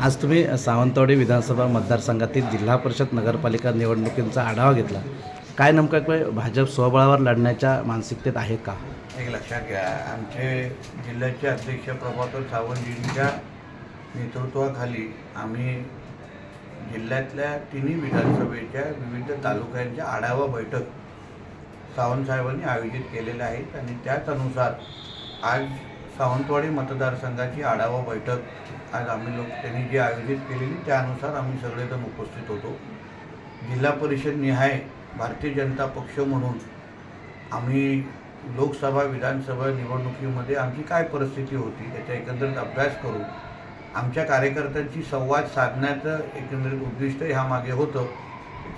आज तुम्ही सावंतवाडी विधानसभा मतदारसंघातील जिल्हा परिषद नगरपालिका निवडणुकींचा आढावा घेतला. काय नेमकं काय भाजप स्वबळावर लढण्याच्या मानसिकतेत आहे का? एक लक्षात घ्या आमचे जिल्ह्याचे अध्यक्ष प्रभाकर सावंतजींच्या नेतृत्वाखाली आम्ही जिल्ह्यातल्या तिन्ही विधानसभेच्या विविध तालुक्यांच्या आढावा बैठक सावंतसाहेबांनी आयोजित केलेल्या आहेत आणि त्याच अनुसार आज सावंतवाडी मतदारसंघाची आढावा बैठक. आज आम्ही लोक त्यांनी जी आयोजित केलेली त्यानुसार आम्ही सगळेजण उपस्थित होतो. जिल्हा परिषद निहाय भारतीय जनता पक्ष म्हणून आम्ही लोकसभा विधानसभा निवडणुकीमध्ये आमची काय परिस्थिती होती त्याचा एकंदरीत अभ्यास करू आमच्या कार्यकर्त्यांची संवाद साधण्याचं एकंदरीत उद्दिष्ट ह्यामागे होतं.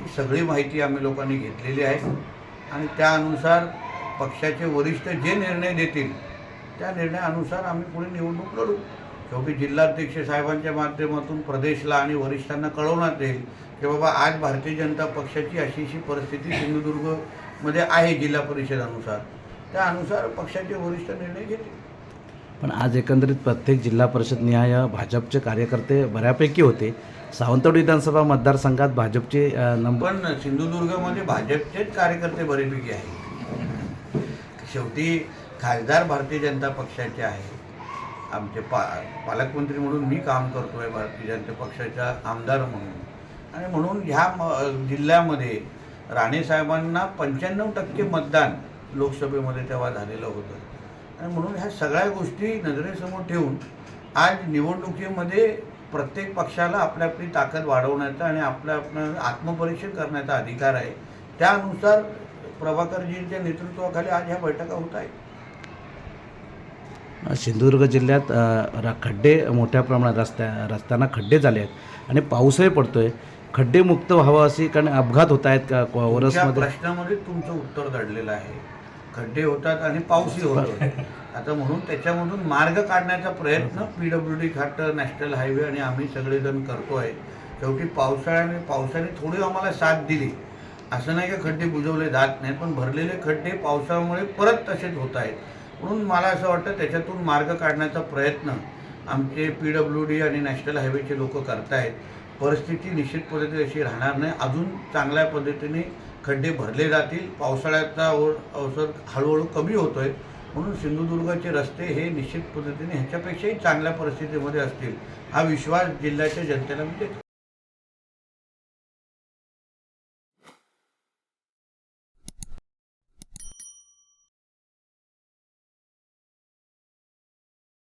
ती सगळी माहिती आम्ही लोकांनी घेतलेली आहे. आणि त्यानुसार पक्षाचे वरिष्ठ जे निर्णय देतील त्या निर्णयानुसार आम्ही पुढे निवडणूक लढू. शेवटी जिल्हाध्यक्ष साहेबांच्या माध्यमातून प्रदेशला आणि वरिष्ठांना कळवण्यात येईल की बाबा आज भारतीय जनता पक्षाची अशी अशी परिस्थिती सिंधुदुर्गमध्ये आहे जिल्हा परिषदानुसार. त्यानुसार पक्षाचे वरिष्ठ निर्णय घेतील. पण आज एकंदरीत प्रत्येक जिल्हा परिषद निहाय भाजपचे कार्यकर्ते बऱ्यापैकी होते. सावंतवाडी विधानसभा मतदारसंघात भाजपचे नंबर पण सिंधुदुर्गमध्ये भाजपचेच कार्यकर्ते बरेपैकी आहेत. शेवटी खासदार भारतीय जनता पक्षाचे आहे. आमचे पा पालकमंत्री म्हणून मी काम करतो आहे भारतीय जनता पक्षाचा आमदार म्हणून. आणि म्हणून ह्या म जिल्ह्यामध्ये राणेसाहेबांना पंच्याण्णव टक्के मतदान लोकसभेमध्ये तेव्हा झालेलं होतं. आणि म्हणून ह्या सगळ्या गोष्टी नजरेसमोर ठेवून आज निवडणुकीमध्ये प्रत्येक पक्षाला आपली आपली ताकद वाढवण्याचा आणि आपलं आपलं आत्मपरीक्षण करण्याचा अधिकार आहे. त्यानुसार प्रभाकरजींच्या नेतृत्वाखाली आज ह्या बैठका होत आहेत. सिंधुदुर्ग जिल्ह्यात र- खड्डे मोठ्या प्रमाणात रस्त्या रस्त्यांना खड्डे झाले आहेत आणि पाऊसही पडतोय. खड्डे मुक्त व्हावं अशी कारण अपघात होत आहेत का? ओरसमध्ये प्रश्नामध्ये तुमचं उत्तर दडलेलं आहे. खड्डे होतात आणि पाऊसही होतो आता म्हणून त्याच्यामधून मार्ग काढण्याचा प्रयत्न पी डब्ल्यू डी खातं नॅशनल हायवे आणि आम्ही सगळेजण करतोय. शेवटी पावसाळ्याने पावसाने थोडी आम्हाला साथ दिली. असं नाही का खड्डे बुजवले जात नाहीत पण भरलेले खड्डे पावसामुळे परत तसेच होत आहेत. म्हणून मला असं वाटतं त्याच्यातून मार्ग काढण्याचा प्रयत्न आमचे पी डब्ल्यू डी आणि नॅशनल हायवेचे लोक करतायत. परिस्थिती निश्चित पद्धतीने अशी राहणार नाही. अजून चांगल्या पद्धतीने खड्डे भरले जातील. पावसाळ्याचा अवसर हळूहळू कमी होतोय. म्हणून सिंधुदुर्गाचे रस्ते हे निश्चित पद्धतीने ह्याच्यापेक्षाही चांगल्या परिस्थितीमध्ये असतील. हा विश्वास जिल्ह्याच्या जनतेला मी देतो